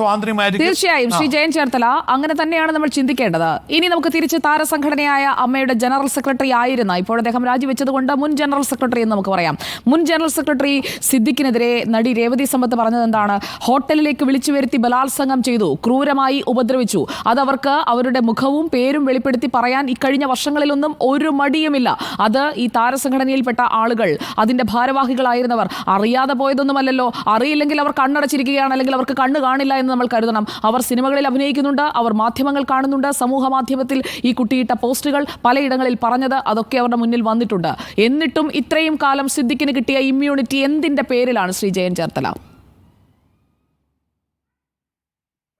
സ്വാതന്ത്ര്യമായിരിക്കും. തീർച്ചയായും ശ്രീ ജയൻ ചേർത്തല അങ്ങനെ തന്നെയാണ് നമ്മൾ ചിന്തിക്കേണ്ടത്. ഇനി നമുക്ക് തിരിച്ച് താരസംഘടനയായ അമ്മയുടെ ജനറൽ സെക്രട്ടറി ആയിരുന്ന ഇപ്പോൾ അദ്ദേഹം രാജിവെച്ചതുകൊണ്ട് മുൻ ജനറൽ സെക്രട്ടറി എന്ന് നമുക്ക് പറയാം. മുൻ ജനറൽ സെക്രട്ടറി സിദ്ദിഖിനെതിരെ നടി രേവതി സമ്പത്ത് പറഞ്ഞത് എന്താണ്? ഹോട്ടലിലേക്ക് വിളിച്ചു വരുത്തി ബലാത്സംഗം ചെയ്തു ക്രൂരമായി ഉപദ്രവിച്ചു. അതവർക്ക് അവരുടെ മുഖവും പേരും വെളിപ്പെടുത്തി പറയാൻ ഇക്കഴിഞ്ഞ വർഷങ്ങളിലൊന്നും ഒരു മടിയുമില്ല. അത് ഈ താരസംഘടനയിൽപ്പെട്ട ആളുകൾ അതിന്റെ ഭാരവാഹികളായിരുന്നവർ. അറിയാതെ പോയതൊന്നുമല്ലല്ലോ. അറിയില്ലെങ്കിൽ അവർ കണ്ണടച്ചിരിക്കുകയാണ് അല്ലെങ്കിൽ അവർക്ക് കണ്ണ് കാണില്ല എന്ന് നമ്മൾ കരുതണം. അവർ സിനിമകളിൽ അഭിനയിക്കുന്നുണ്ട് അവർ മാധ്യമങ്ങൾ കാണുന്നുണ്ട്. സമൂഹ മാധ്യമത്തിൽ ഈ കുട്ടിയിട്ട പോസ്റ്റുകൾ പലയിടങ്ങളിൽ പറഞ്ഞത് അതൊക്കെ അവരുടെ മുന്നിൽ വന്നിട്ടുണ്ട്. എന്നിട്ടും ഇത്രയും കാലം സിദ്ദിഖിന് കിട്ടിയ ഇമ്മ്യൂണിറ്റി എന്തിന്റെ പേരിലാണ് ശ്രീ ജയൻ ചേർത്തല?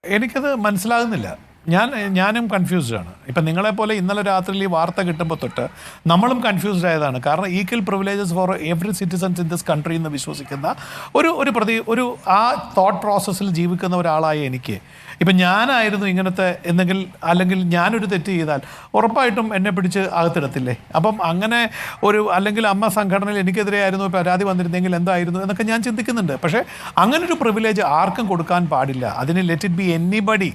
എനിക്കത് മനസ്സിലാകുന്നില്ല. ഞാൻ ഞാനും കൺഫ്യൂസ്ഡാണ് ഇപ്പം നിങ്ങളെപ്പോലെ ഇന്നലെ രാത്രിയിൽ ഈ വാർത്ത കിട്ടുമ്പോൾ തൊട്ട് നമ്മളും കൺഫ്യൂസ്ഡ് ആയതാണ്. കാരണം equal privileges for every citizens in this country എന്ന് വിശ്വസിക്കുന്ന ഒരു ഒരു പ്രതി ഒരു ആ തോട്ട് പ്രോസസ്സിൽ ജീവിക്കുന്ന ഒരാളായ എനിക്ക്. ഇപ്പം ഞാനായിരുന്നു ഇങ്ങനത്തെ എന്തെങ്കിൽ അല്ലെങ്കിൽ ഞാനൊരു തെറ്റ് ചെയ്താൽ ഉറപ്പായിട്ടും എന്നെ പിടിച്ച് അകത്തിടത്തില്ലേ? അപ്പം അങ്ങനെ ഒരു അല്ലെങ്കിൽ അമ്മ സംഘടനയിൽ എനിക്കെതിരെ ആയിരുന്നു പരാതി വന്നിരുന്നെങ്കിൽ എന്തായിരുന്നു എന്നൊക്കെ ഞാൻ ചിന്തിക്കുന്നുണ്ട്. പക്ഷേ അങ്ങനൊരു പ്രിവിലേജ് ആർക്കും കൊടുക്കാൻ പാടില്ല. അതിന് ലെറ്റ് ഇറ്റ് ബി എനിബഡി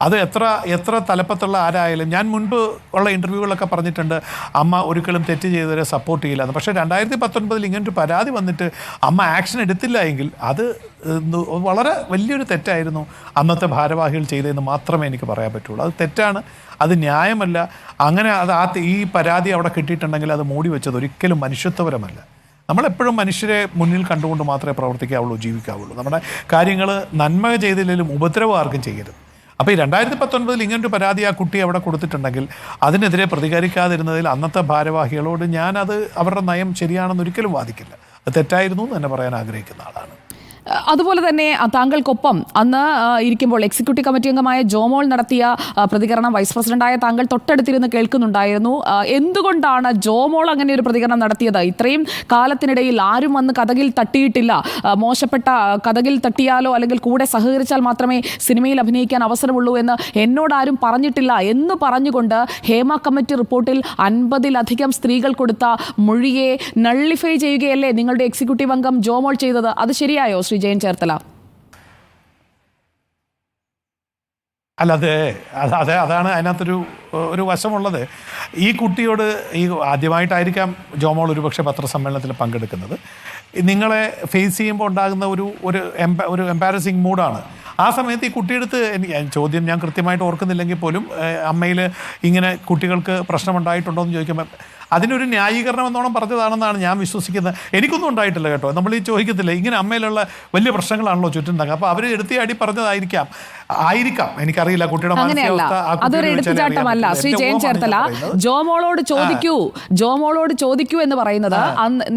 അത് എത്ര എത്ര തലപ്പത്തുള്ള ആരായാലും ഞാൻ മുൻപ് ഉള്ള ഇന്റർവ്യൂകളൊക്കെ പറഞ്ഞിട്ടുണ്ട് അമ്മ ഒരിക്കലും തെറ്റ് ചെയ്തവരെ സപ്പോർട്ട് ചെയ്യില്ല പക്ഷേ രണ്ടായിരത്തി പത്തൊൻപതിൽ ഇങ്ങനൊരു പരാതി വന്നിട്ട് അമ്മ ആക്ഷൻ എടുത്തില്ല എങ്കിൽ അത് വളരെ വലിയൊരു തെറ്റായിരുന്നു അന്നത്തെ ഭാരവാഹികൾ ചെയ്തതെന്ന് മാത്രമേ എനിക്ക് പറയാൻ പറ്റുള്ളൂ. അത് തെറ്റാണ് അത് ന്യായമല്ല. അങ്ങനെ അത് ആ ഈ പരാതി അവിടെ കിട്ടിയിട്ടുണ്ടെങ്കിൽ അത് മൂടി വെച്ചത് ഒരിക്കലും മനുഷ്യത്വപരമല്ല. നമ്മളെപ്പോഴും മനുഷ്യരെ മുന്നിൽ കണ്ടുകൊണ്ട് മാത്രമേ പ്രവർത്തിക്കാവുള്ളൂ ജീവിക്കാവുള്ളൂ. നമ്മുടെ കാര്യങ്ങൾ നന്മ ചെയ്തില്ലെങ്കിലും ഉപദ്രവം ആർക്കും ചെയ്യരുത്. അപ്പോൾ ഈ രണ്ടായിരത്തി പത്തൊൻപതിൽ ഇങ്ങനൊരു പരാതി ആ കുട്ടി അവിടെ കൊടുത്തിട്ടുണ്ടെങ്കിൽ അതിനെതിരെ പ്രതികരിക്കാതിരുന്നതിൽ അന്നത്തെ ഭാരവാഹികളോട് ഞാനത് അവരുടെ നയം ശരിയാണെന്ന് ഒരിക്കലും വാദിക്കില്ല. അത് തെറ്റായിരുന്നു എന്ന് തന്നെ പറയാൻ ആഗ്രഹിക്കുന്ന ആളാണ്. അതുപോലെ തന്നെ താങ്കൾക്കൊപ്പം അന്ന് ഇരിക്കുമ്പോൾ എക്സിക്യൂട്ടീവ് കമ്മിറ്റി അംഗമായ ജോമോൾ നടത്തിയ പ്രതികരണം വൈസ് പ്രസിഡന്റായ താങ്കൾ തൊട്ടടുത്തിരുന്ന് കേൾക്കുന്നുണ്ടായിരുന്നു. എന്തുകൊണ്ടാണ് ജോമോൾ അങ്ങനെ ഒരു പ്രതികരണം നടത്തിയത്? ഇത്രയും കാലത്തിനിടയിൽ ആരും വന്ന് കഥകിൽ തട്ടിയിട്ടില്ല. മോശപ്പെട്ട കഥകിൽ തട്ടിയാലോ അല്ലെങ്കിൽ കൂടെ സഹകരിച്ചാൽ മാത്രമേ സിനിമയിൽ അഭിനയിക്കാൻ അവസരമുള്ളൂ എന്ന് എന്നോടാരും പറഞ്ഞിട്ടില്ല. എന്ന് പറഞ്ഞുകൊണ്ട് ഹേമ കമ്മിറ്റി റിപ്പോർട്ടിൽ അൻപതിലധികം സ്ത്രീകൾ കൊടുത്ത മൊഴിയെ നള്ളിഫൈ ചെയ്യുകയല്ലേ നിങ്ങളുടെ എക്സിക്യൂട്ടീവ് അംഗം ജോമോൾ ചെയ്തത്? അത് ശരിയായോ ശ്രീ ജയൻ ചേർത്തല? അല്ല അതെ അത് അതെ അതാണ് അതിനകത്തൊരു ഒരു വശമുള്ളത്. ഈ കുട്ടിയോട് ഈ ആദ്യമായിട്ടായിരിക്കാം ജോമോൾ ഒരുപക്ഷെ പത്രസമ്മേളനത്തിൽ പങ്കെടുക്കുന്നത്. നിങ്ങളെ ഫേസ് ചെയ്യുമ്പോൾ ഉണ്ടാകുന്ന ഒരു ഒരു എംപ ഒരു എംപാരസിങ് മൂഡാണ്. ആ സമയത്ത് ഈ കുട്ടിയെടുത്ത് എനിക്ക് ചോദ്യം ഞാൻ കൃത്യമായിട്ട് ഓർക്കുന്നില്ലെങ്കിൽ പോലും അമ്മയിൽ ഇങ്ങനെ കുട്ടികൾക്ക് പ്രശ്നമുണ്ടായിട്ടുണ്ടോ എന്ന് ചോദിക്കുമ്പോൾ അതിനൊരു ന്യായീകരണം എന്നോണം പറഞ്ഞതാണെന്നാണ് ഞാൻ വിശ്വസിക്കുന്നത്. എനിക്കൊന്നും ഉണ്ടായിട്ടില്ല കേട്ടോ. നമ്മൾ ഈ ചോദിക്കത്തില്ല? ഇങ്ങനെ അമ്മയിലുള്ള വലിയ പ്രശ്നങ്ങളാണല്ലോ ചുറ്റുണ്ടാകുക അപ്പോൾ അവർ എടുത്തിയാടി പറഞ്ഞതായിരിക്കാം. ആയിരിക്കാം. എനിക്കറിയില്ല കുട്ടിയുടെ അങ്ങനെയല്ല. അതൊരു എടുത്തുചാട്ടമല്ല ശ്രീ ജയൻ ചേർത്തല ജോമോളോട് ചോദിക്കൂ. ജോമോളോട് ചോദിക്കൂ എന്ന് പറയുന്നത്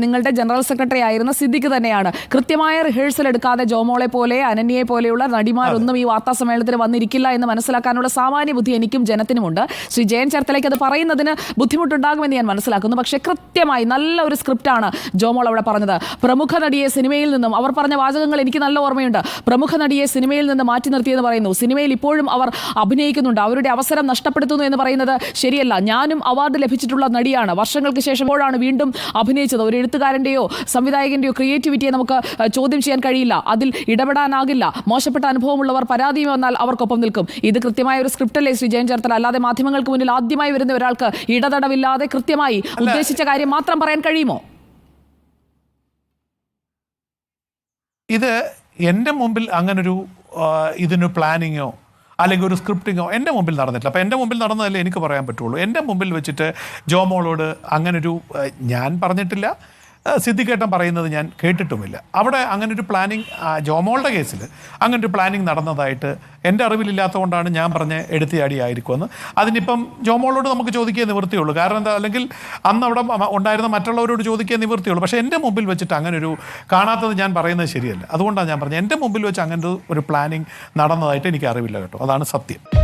നിങ്ങളുടെ ജനറൽ സെക്രട്ടറി ആയിരുന്ന സിദ്ദിഖ് തന്നെയാണ്. കൃത്യമായ റിഹേഴ്സൽ എടുക്കാതെ ജോമോളെ പോലെ അനന്യയെ പോലെയുള്ള നടിമാരൊന്നും ഈ വാർത്താ സമ്മേളനത്തിന് വന്നിരിക്കില്ല എന്ന് മനസ്സിലാക്കാനുള്ള സാമാന്യ ബുദ്ധി എനിക്കും ജനത്തിനുമുണ്ട്. ശ്രീ ജയൻ ചേർത്തലയ്ക്ക് അത് പറയുന്നതിന് ബുദ്ധിമുട്ടുണ്ടാകുമെന്ന് ഞാൻ മനസ്സിലാക്കുന്നു. പക്ഷേ കൃത്യമായി നല്ല ഒരു സ്ക്രിപ്റ്റാണ് ജോമോൾ അവിടെ പറഞ്ഞത്. പ്രമുഖ നടിയെ സിനിമയിൽ നിന്നും അവർ പറഞ്ഞ വാചകങ്ങൾ എനിക്ക് നല്ല ഓർമ്മയുണ്ട്. പ്രമുഖ നടിയെ സിനിമയിൽ നിന്ന് മാറ്റി നിർത്തിയെന്ന് പറയുന്നു. സിനിമയിൽ ഇപ്പോഴും അവർ അഭിനയിക്കുന്നുണ്ട്. അവരുടെ അവസരം നഷ്ടപ്പെടുത്തുന്നു എന്ന് പറയുന്നത് ശരിയല്ല. ഞാനും അവാർഡ് ലഭിച്ചിട്ടുള്ള നടിയാണ്. വർഷങ്ങൾക്ക് ശേഷം ഇപ്പോഴാണ് വീണ്ടും അഭിനയിച്ചത്. ഒരു എഴുത്തുകാരന്റെയോ സംവിധായകന്റെയോ ക്രിയേറ്റിവിറ്റിയെ നമുക്ക് ചോദ്യം ചെയ്യാൻ കഴിയില്ല. അതിൽ ഇടപെടാനാകില്ല. മോശപ്പെട്ട അനുഭവമുള്ളവർ പരാതി വന്നാൽ അവർക്കൊപ്പം നിൽക്കും. ഇത് കൃത്യമായ ഒരു സ്ക്രിപ്റ്റല്ലേ ശ്രീ ജയൻ ചേർത്തല? അല്ലാതെ മാധ്യമങ്ങൾക്ക് മുന്നിൽ ആദ്യമായി വരുന്ന ഒരാൾക്ക് ഇടതടവില്ലാതെ കൃത്യമായി ഉദ്ദേശിച്ച കാര്യം മാത്രം പറയാൻ കഴിയുമോ? ഇത് എന്റെ മുമ്പിൽ അങ്ങനൊരു ഇതിന് പ്ലാനിങ്ങോ അല്ലെങ്കിൽ ഒരു സ്ക്രിപ്റ്റിങ്ങോ എന്റെ മുമ്പിൽ നടന്നിട്ടില്ല. അപ്പോൾ എന്റെ മുമ്പിൽ നടന്നതല്ലേ എനിക്ക് പറയാൻ പറ്റുള്ളൂ. എന്റെ മുമ്പിൽ വെച്ചിട്ട് ജോമോളോട് അങ്ങനൊരു ഞാൻ പറഞ്ഞിട്ടില്ല. ആ, സിദ്ദിഖേട്ടൻ പറയുന്നത് ഞാൻ കേട്ടിട്ടുമില്ല. അവിടെ അങ്ങനെ ഒരു പ്ലാനിങ് ജോമോളുടെ കേസിൽ അങ്ങനെ ഒരു പ്ലാനിങ് നടന്നതായിട്ട് എന്റെ അറിവിലില്ലാത്തതുകൊണ്ടാണ് ഞാൻ പറഞ്ഞ എടുത്തിയാടി ആയിരിക്കുമെന്ന്. അതിനിപ്പം ജോമോളോട് നമുക്ക് ചോദിക്കാൻ നിവൃത്തിയുള്ളൂ. കാരണം എന്താ അല്ലെങ്കിൽ അന്ന് അവിടെ ഉണ്ടായിരുന്ന മറ്റുള്ളവരോട് ചോദിക്കാൻ നിവൃത്തിയുള്ളൂ. പക്ഷേ എന്റെ മുമ്പിൽ വെച്ചിട്ട് അങ്ങനെ ഒരു കാണാത്തത് ഞാൻ പറയുന്നത് ശരിയല്ല. അതുകൊണ്ടാണ് ഞാൻ പറഞ്ഞത്. എന്റെ മുമ്പിൽ വെച്ച് അങ്ങനെ ഒരു പ്ലാനിങ് നടന്നതായിട്ട് എനിക്ക് അറിവില്ല കേട്ടോ. അതാണ് സത്യം.